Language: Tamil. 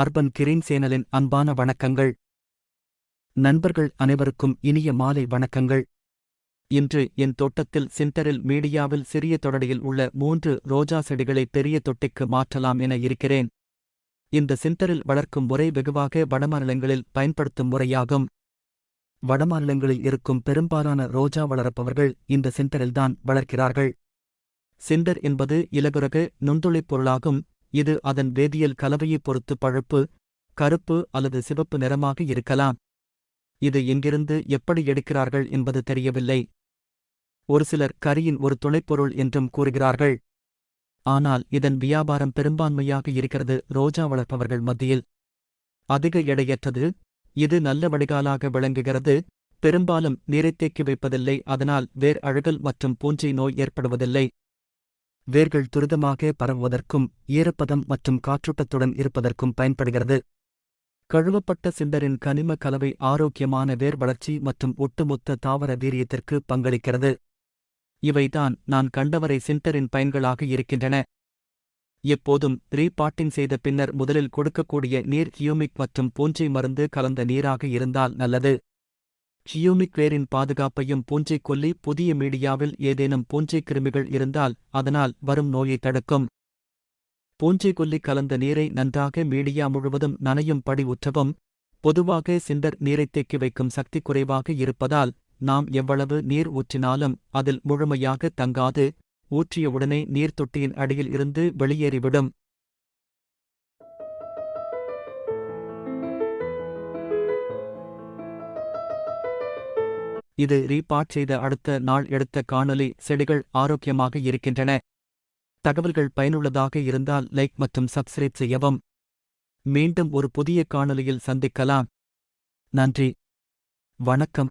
அர்பன் கிரீன் சேனலின் அன்பான வணக்கங்கள். நண்பர்கள் அனைவருக்கும் இனிய மாலை வணக்கங்கள். இன்று என் தோட்டத்தில் சிண்டரில் மீடியாவில் சிறிய தொடடியில் உள்ள மூன்று ரோஜா செடிகளை பெரிய தொட்டிக்கு மாற்றலாம் என இருக்கிறேன். இந்த சிண்டரில் வளர்க்கும் முறை வெகுவாக வடமாநிலங்களில் பயன்படுத்தும் முறையாகும். வடமாநிலங்களில் இருக்கும் பெரும்பாலான ரோஜா வளர்ப்பவர்கள் இந்த சிண்டரில்தான் வளர்க்கிறார்கள். சிண்டர் என்பது இலகுரக நுண்துளிப் பொருளாகும். இது அதன் வேதியியல் கலவையைப் பொறுத்து பழுப்பு கருப்பு அல்லது சிவப்பு நிறமாக இருக்கலாம். இது எங்கிருந்து எப்படி எடுக்கிறார்கள் என்பது தெரியவில்லை. ஒரு சிலர் கரியின் ஒரு துணைப்பொருள் என்றும் கூறுகிறார்கள். ஆனால் இதன் வியாபாரம் பெரும்பான்மையாக இருக்கிறது ரோஜா வளர்ப்பவர்கள் மத்தியில். அதிக எடையற்றது. இது நல்ல வடிகாலாக விளங்குகிறது. பெரும்பாலும் நீரைத் தேக்கி வைப்பதில்லை. அதனால் வேர் அழுகல் மற்றும் பூஞ்சை நோய் ஏற்படுவதில்லை. வேர்கள் துரிதமாக பரவுவதற்கும் ஈரப்பதம் மற்றும் காற்றூட்டத்துடன் இருப்பதற்கும் பயன்படுகிறது. கழுவப்பட்ட சிண்டரின் கனிம கலவை ஆரோக்கியமான வேர் வளர்ச்சி மற்றும் ஒட்டுமொத்த தாவர வீரியத்திற்கு பங்களிக்கிறது. இவைதான் நான் கண்டவரை சிண்டரின் பயன்களாக இருக்கின்றன. எப்போதும் ரீபாட்டிங் செய்த பின்னர் முதலில் கொடுக்கக்கூடிய நீர் ஹியூமிக் மற்றும் பூஞ்சை மருந்து கலந்த நீராக இருந்தால் நல்லது. ஹியூமிக் வேரின் பாதுகாப்பையும் பூஞ்சை கொல்லி புதிய மீடியாவில் ஏதேனும் பூஞ்சை கிருமிகள் இருந்தால் அதனால் வரும் நோயை தடுக்கும். பூஞ்சை கொல்லி கலந்த நீரை நன்றாக மீடியா முழுவதும் நனையும் படி உற்றவும் பொதுவாக சிண்டர் நீரைத் தேக்கி வைக்கும் சக்தி குறைவாக இருப்பதால் நாம் எவ்வளவு நீர் ஊற்றினாலும் அதில் முழுமையாக தங்காது ஊற்றியவுடனே நீர் தொட்டியின் அடியில் இருந்து வெளியேறிவிடும். இது ரீபாட் செய்த அடுத்த நாள் எடுத்த காணொலி செடிகள் ஆரோக்கியமாக இருக்கின்றன. தகவல்கள் பயனுள்ளதாக இருந்தால் லைக் மற்றும் சப்ஸ்கிரைப் செய்யவும். மீண்டும் ஒரு புதிய காணொலியில் சந்திக்கலாம். நன்றி. வணக்கம்.